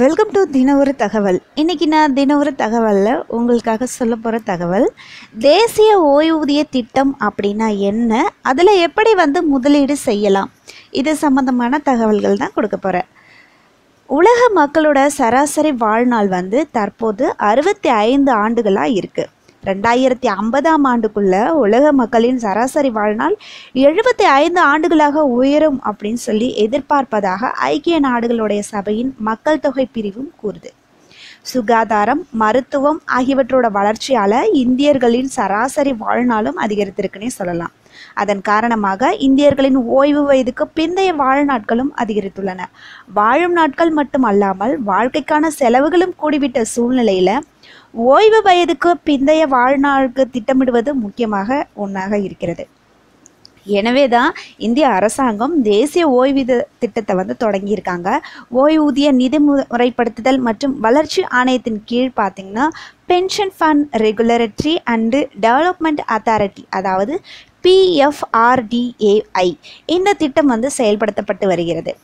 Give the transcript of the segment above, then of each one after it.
Welcome to தின ஒரு தகவல். இன்றைக்கி நான் தின ஒரு தகவலில் உங்களுக்காக சொல்ல போகிற தகவல் தேசிய ஓய்வூதிய திட்டம் அப்படின்னா என்ன? அதில் எப்படி வந்து முதலீடு செய்யலாம்? இது சம்பந்தமான தகவல்கள் தான் கொடுக்க போகிறேன் உலக மக்களோட சராசரி வாழ்நாள் வந்து தற்போது அறுபத்தி ஐந்து ஆண்டுகளாக இருக்குது ரெண்டாயிரத்தி ஐம்பதாம் ஆண்டுக்குள்ள உலக மக்களின் சராசரி வாழ்நாள் எழுபத்தி ஐந்து ஆண்டுகளாக உயரும் அப்படின்னு சொல்லி எதிர்பார்ப்பதாக ஐக்கிய நாடுகளுடைய சபையின் மக்கள் தொகை பிரிவும் கூறுது. சுகாதாரம் மருத்துவம் ஆகியவற்றோட வளர்ச்சியால் இந்தியர்களின் சராசரி வாழ்நாளும் அதிகரித்திருக்குன்னே சொல்லலாம். அதன் காரணமாக இந்தியர்களின் ஓய்வு வயதுக்கு பிந்தைய வாழ்நாட்களும் அதிகரித்துள்ளன. வாழும் நாட்கள் மட்டும் அல்லாமல் வாழ்க்கைக்கான செலவுகளும் கூடிவிட்ட சூழ்நிலையில் ஓய்வு வயதுக்கு பிந்தைய வாழ்நாளுக்கு திட்டமிடுவது முக்கியமாக ஒன்றாக இருக்கிறது. எனவே தான் இந்திய அரசாங்கம் தேசிய ஓய்வூதிய திட்டத்தை வந்து தொடங்கியிருக்காங்க. ஓய்வூதிய நிதி முறைப்படுத்துதல் மற்றும் வளர்ச்சி ஆணையத்தின் கீழ் பார்த்திங்கன்னா pension fund regulatory and development authority அதாவது பிஎஃப்ஆர்டிஏஐ இந்த திட்டம் வந்து செயல்படுத்தப்பட்டு வருகிறது.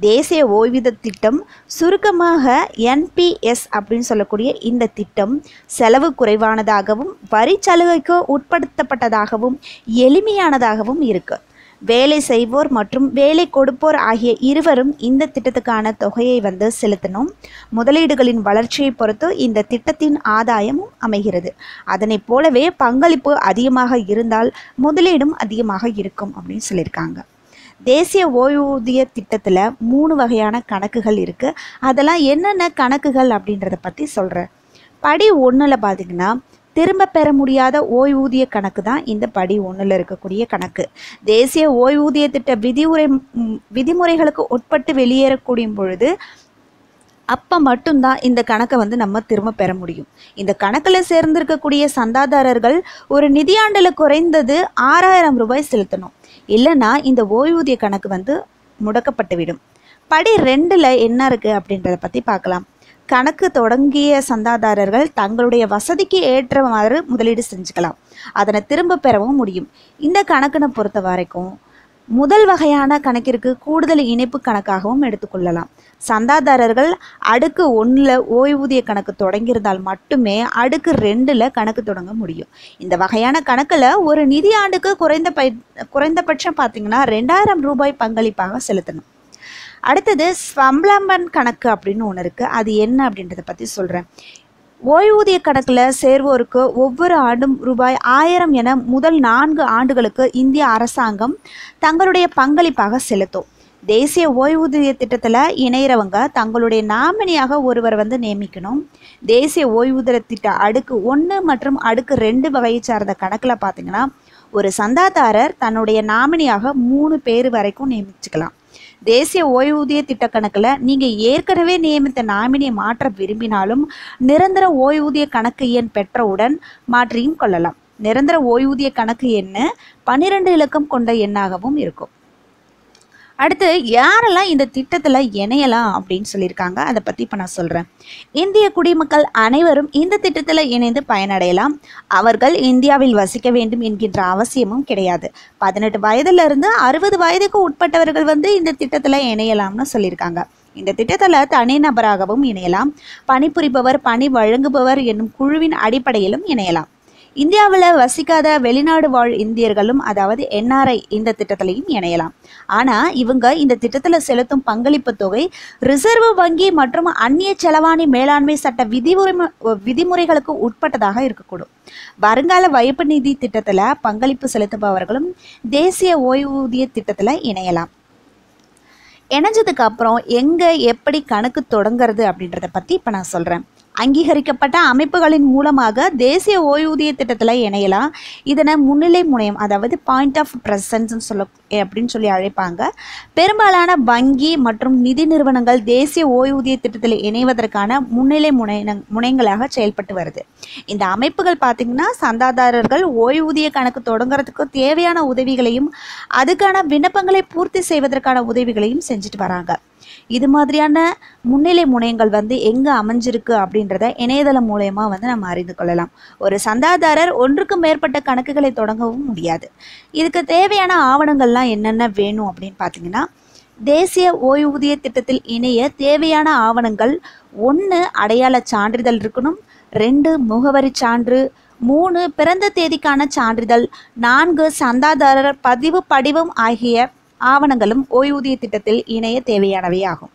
தேசிய ஓய்வூதிய திட்டம் சுருக்கமாக என்பிஎஸ் அப்படின்னு சொல்லக்கூடிய இந்த திட்டம் செலவு குறைவானதாகவும் வரி சலுகைக்கு உட்படுத்தப்பட்டதாகவும் எளிமையானதாகவும் இருக்குது வேலை செய்வோர் மற்றும் வேலை கொடுப்போர் ஆகிய இருவரும் இந்த திட்டத்துக்கான தொகையை வந்து செலுத்தணும். முதலீடுகளின் வளர்ச்சியை பொறுத்து இந்த திட்டத்தின் ஆதாயமும் அமைகிறது. அதனைப் போலவே பங்களிப்பு அதிகமாக இருந்தால் முதலீடும் அதிகமாக இருக்கும் அப்படின்னு சொல்லியிருக்காங்க. தேசிய ஓய்வூதிய திட்டத்தில் மூணு வகையான கணக்குகள் இருக்குது அதெல்லாம் என்னென்ன கணக்குகள் அப்படின்றத பற்றி சொல்கிறேன் படி ஒன்றில் பார்த்தீங்கன்னா திரும்ப பெற முடியாத ஓய்வூதிய கணக்கு தான் இந்த படி ஒன்றில் இருக்கக்கூடிய கணக்கு. தேசிய ஓய்வூதிய திட்ட விதிமுறை விதிமுறைகளுக்கு உட்பட்டு வெளியேறக்கூடிய பொழுது அப்போ மட்டும்தான் இந்த கணக்கை வந்து நம்ம திரும்ப பெற முடியும். இந்த கணக்கில் சேர்ந்திருக்கக்கூடிய சந்தாதாரர்கள் ஒரு நிதியாண்டில் குறைந்தது ஆறாயிரம் ரூபாய் செலுத்தணும். இல்லைன்னா இந்த ஓய்வூதிய கணக்கு வந்து முடக்கப்பட்டுவிடும். படி ரெண்டில் என்ன இருக்குது அப்படின்றத பற்றி பார்க்கலாம். கணக்கு தொடங்கிய சந்தாதாரர்கள் தங்களுடைய வசதிக்கு ஏற்றவாறு முதலீடு செஞ்சுக்கலாம். அதனை திரும்ப பெறவும் முடியும். இந்த கணக்கினை பொறுத்த வரைக்கும் முதல் வகையான கணக்கிற்கு கூடுதல் இணைப்பு கணக்காகவும் எடுத்துக்கொள்ளலாம் சந்தாதாரர்கள் அடுக்கு ஒன்றில் ஓய்வூதிய கணக்கு தொடங்கியிருந்தால் மட்டுமே அடுக்கு ரெண்டில் கணக்கு தொடங்க முடியும். இந்த வகையான கணக்கில் ஒரு நிதி ஆண்டுக்கு குறைந்த பை குறைந்தபட்சம் பார்த்திங்கன்னா ரெண்டாயிரம் ரூபாய் பங்களிப்பாக செலுத்தணும். அடுத்தது ஸ்வம்லம்பன் கணக்கு அப்படின்னு ஒன்று இருக்குது அது என்ன அப்படின்றத பற்றி சொல்கிறேன் ஓய்வூதிய கணக்கில் சேர்வோருக்கு ஒவ்வொரு ஆண்டும் ரூபாய் ஆயிரம் என முதல் நான்கு ஆண்டுகளுக்கு இந்திய அரசாங்கம் தங்களுடைய பங்களிப்பாக செலுத்தும். தேசிய ஓய்வூதிய திட்டத்தில் இணையிறவங்க தங்களுடைய நாமினியாக ஒருவர் வந்து நியமிக்கணும். தேசிய ஓய்வூதிய திட்ட அடுக்கு ஒன்று மற்றும் அடுக்கு ரெண்டு வகையை சார்ந்த கணக்கில் பார்த்தீங்கன்னா ஒரு சந்தாதாரர் தன்னுடைய நாமினியாக மூணு பேர் வரைக்கும் நியமிச்சுக்கலாம். தேசிய ஓய்வூதிய திட்ட கணக்கில் நீங்கள் ஏற்கனவே நியமித்த நாமினியை மாற்ற விரும்பினாலும் நிரந்தர ஓய்வூதிய கணக்கு எண் பெற்றவுடன் மாற்றியும் கொள்ளலாம். நிரந்தர ஓய்வூதிய கணக்கு எண்ணு பன்னிரண்டு இலக்கம் கொண்ட எண்ணாகவும் இருக்கும். அடுத்து யாரெல்லாம் இந்த திட்டத்தில் இணையலாம் அப்படின்னு சொல்லியிருக்காங்க அதை பற்றி இப்போ நான் சொல்கிறேன் இந்திய குடிமக்கள் அனைவரும் இந்த திட்டத்தில் இணைந்து பயனடையலாம். அவர்கள் இந்தியாவில் வசிக்க வேண்டும் என்கின்ற அவசியமும் கிடையாது. பதினெட்டு வயதிலிருந்து அறுபது வயதுக்கு உட்பட்டவர்கள் வந்து இந்த திட்டத்தில் இணையலாம்னு சொல்லியிருக்காங்க. இந்த திட்டத்தில் தனிநபராகவும் இணையலாம். பணிபுரிபவர் பணி வழங்குபவர் என்னும் குழுவின் அடிப்படையிலும் இணையலாம். இந்தியாவில் வசிக்காத வெளிநாடு வாழ் இந்தியர்களும் அதாவது என்ஆர்ஐ இந்த திட்டத்திலையும் இணையலாம். ஆனால் இவங்க இந்த திட்டத்தில் செலுத்தும் பங்களிப்பு தொகை ரிசர்வ் வங்கி மற்றும் அந்நிய செலவாணி மேலாண்மை சட்ட விதிமுறை விதிமுறைகளுக்கு உட்பட்டதாக இருக்கக்கூடும். வருங்கால வைப்பு நிதி திட்டத்தில் பங்களிப்பு செலுத்துபவர்களும் தேசிய ஓய்வூதிய திட்டத்தில் இணையலாம். இணைஞ்சதுக்கு அப்புறம் எங்கே எப்படி கணக்கு தொடங்கிறது அப்படின்றத பற்றி இப்போ நான் சொல்கிறேன் அங்கீகரிக்கப்பட்ட அமைப்புகளின் மூலமாக தேசிய ஓய்வூதிய திட்டத்தில் இணையலாம். இதனை முன்னிலை முனையம் அதாவது பாயிண்ட் ஆஃப் ப்ரெசன்ஸ்னு சொல்ல அப்படின்னு சொல்லி அழைப்பாங்க. பெரும்பாலான வங்கி மற்றும் நிதி நிறுவனங்கள் தேசிய ஓய்வூதிய திட்டத்தில் இணைவதற்கான முன்னிலை முனைய முனையங்களாக செயல்பட்டு வருது. இந்த அமைப்புகள் பார்த்திங்கன்னா சந்தாதாரர்கள் ஓய்வூதிய கணக்கு தொடங்குறதுக்கு தேவையான உதவிகளையும் அதுக்கான விண்ணப்பங்களை பூர்த்தி செய்வதற்கான உதவிகளையும் செஞ்சுட்டு வராங்க. இது மாதிரியான முன்னிலை முனையங்கள் வந்து எங்கே அமைஞ்சிருக்கு அப்படின்றத இணையதளம் மூலயமா வந்து நம்ம அறிந்து கொள்ளலாம். ஒரு சந்தாதாரர் ஒன்றுக்கும் மேற்பட்ட கணக்குகளை தொடங்கவும் முடியாது. இதுக்கு தேவையான ஆவணங்கள்லாம் என்னென்ன வேணும் அப்படின்னு பார்த்தீங்கன்னா தேசிய ஓய்வூதிய திட்டத்தில் இணைய தேவையான ஆவணங்கள் ஒன்று அடையாள சான்றிதழ் இருக்கணும் ரெண்டு முகவரி சான்று மூணு பிறந்த தேதிக்கான சான்றிதழ் நான்கு சந்தாதாரர் பதிவு படிவம் ஆகிய ஆவணங்களும் ஓய்வூதிய திட்டத்தில் இணைய தேவையானவை ஆகும்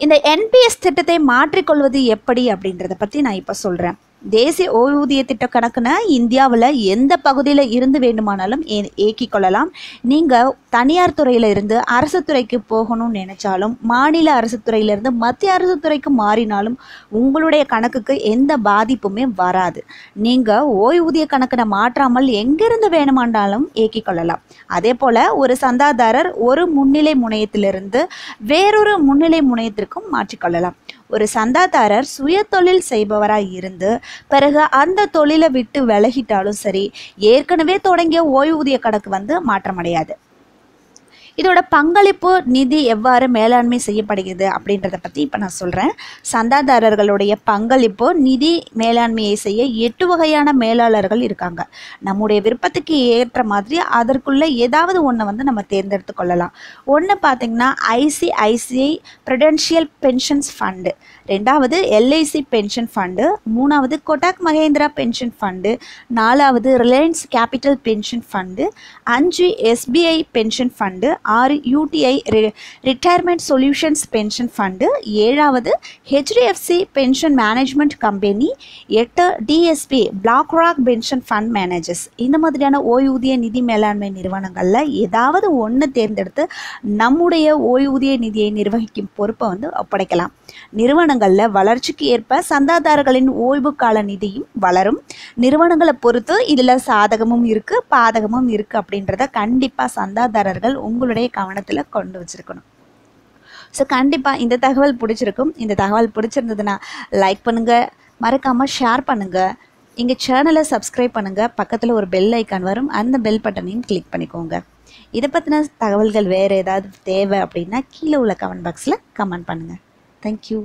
இந்த என்பிஎஸ் திட்டத்தை மாற்றிக்கொள்வது எப்படி அப்படின்றத பற்றி நான் இப்போ சொல்கிறேன் தேசிய ஓய்வூதிய திட்ட கணக்குன இந்தியாவில் எந்த பகுதியில் இருந்து வேண்டுமானாலும் ஏ- ஏக்கிக் கொள்ளலாம் நீங்கள் தனியார் துறையில் இருந்து அரசு துறைக்கு போகணும்னு நினைச்சாலும் மாநில அரசு துறையிலிருந்து மத்திய அரசு துறைக்கு மாறினாலும் உங்களுடைய கணக்குக்கு எந்த பாதிப்புமே வராது. நீங்கள் ஓய்வூதிய கணக்கினை மாற்றாமல் எங்கிருந்து வேணுமானாலும் ஏக்கிக் கொள்ளலாம் அதே போல் ஒரு சந்தாதாரர் ஒரு முன்னிலை முனையத்திலிருந்து வேறொரு முன்னிலை முனையத்திற்கும் மாற்றிக்கொள்ளலாம். ஒரு சந்தாதாரர் சுயதொழில் செய்பவராக இருந்து பிறகு அந்த தொழிலை விட்டு விலகிட்டாலும் சரி ஏற்கனவே தொடங்கிய ஓய்வூதிய கணக்கு வந்து மாற்றமடையாது. இதோட பங்களிப்பு நிதி எவ்வாறு மேலாண்மை செய்யப்படுகிறது அப்படின்றத பற்றி இப்போ நான் சொல்கிறேன் சந்தாதாரர்களுடைய பங்களிப்பு நிதி மேலாண்மையை செய்ய எட்டு வகையான மேலாளர்கள் இருக்காங்க. நம்முடைய விருப்பத்துக்கு ஏற்ற மாதிரி அதற்குள்ளே ஏதாவது ஒன்றை வந்து நம்ம தேர்ந்தெடுத்து கொள்ளலாம். ஒன்று பார்த்தீங்கன்னா ஐசிஐசிஐ ப்ரிடென்ஷியல் பென்ஷன்ஸ் ஃபண்டு ரெண்டாவது எல்ஐசி பென்ஷன் ஃபண்டு மூணாவது கொட்டாக் மகேந்திரா பென்ஷன் ஃபண்டு நாலாவது ரிலையன்ஸ் கேபிட்டல் பென்ஷன் ஃபண்டு அஞ்சு எஸ்பிஐ பென்ஷன் ஃபண்டு ஆறு UTI retirement solutions pension fund ஏழாவது ஹெச்டிஎஃப்சி பென்ஷன் மேனேஜ்மெண்ட் கம்பெனி எட்டு DSP Black Rock pension fund managers இந்த மாதிரியான ஓய்வூதிய நிதி மேலாண்மை நிறுவனங்களில் ஏதாவது ஒன்று தேர்ந்தெடுத்து நம்முடைய ஓய்வூதிய நிதியை நிர்வகிக்கும் பொறுப்பை வந்து ஒப்படைக்கலாம். நிறுவனங்களில் வளர்ச்சிக்கு ஏற்ப சந்தாதாரர்களின் ஓய்வு கால நிதியும் வளரும். நிறுவனங்களை பொறுத்து இதில் சாதகமும் இருக்குது பாதகமும் இருக்குது அப்படின்றத கண்டிப்பாக சந்தாதாரர்கள் உங்களுடைய கவனத்தில் கொண்டு வச்சுருக்கணும். ஸோ கண்டிப்பாக இந்த தகவல் பிடிச்சிருக்கும். இந்த தகவல் பிடிச்சிருந்ததுன்னா லைக் பண்ணுங்கள் மறக்காமல் ஷேர் பண்ணுங்கள் எங்கள் சேனலை சப்ஸ்கிரைப் பண்ணுங்கள் பக்கத்தில் ஒரு பெல் ஐக்கான் வரும். அந்த பெல் பட்டனையும் கிளிக் பண்ணிக்கோங்க. இதை பற்றின தகவல்கள் வேறு ஏதாவது தேவை அப்படின்னா கீழே உள்ள கமெண்ட் பாக்ஸில் கமெண்ட் பண்ணுங்கள் தேங்க்யூ